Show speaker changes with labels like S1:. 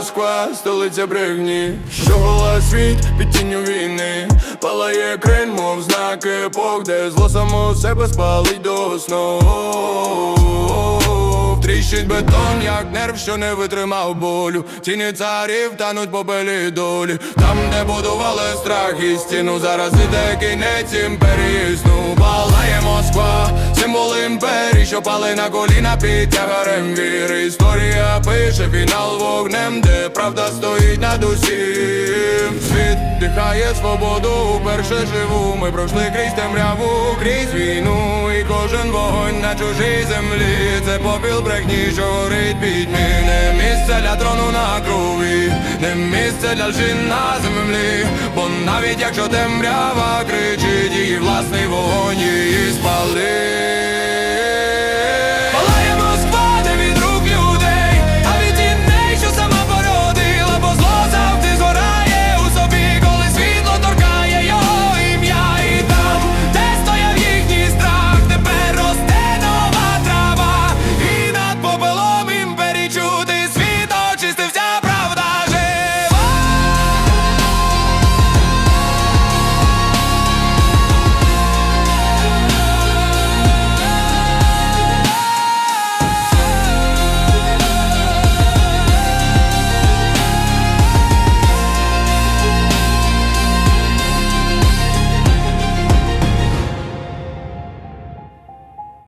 S1: Москва, столиця брехні, що гола світ під тінню війни, палає крин, мов знак епох, де зло само себе спалить до основ Тріщить бетон, як нерв, що не витримав болю. Тіні царів тануть по белій долі. Там, де будували страх і стіну, зараз іде кінець імперії сну. Палає Москва, символ імперії, що пали на коліна під тягарем віри. Історія пише фінал вогнем, де правда стоїть над усім. Світ дихає свободу, вперше живу. Ми пройшли крізь темряву, крізь війну, і кожен вогонь на чужій землі. Це попіл брехні, що горить пітьмі Не місце для трону на крові, не місце для лжи на землі. Бо навіть якщо темрява кричить, її власний вогонь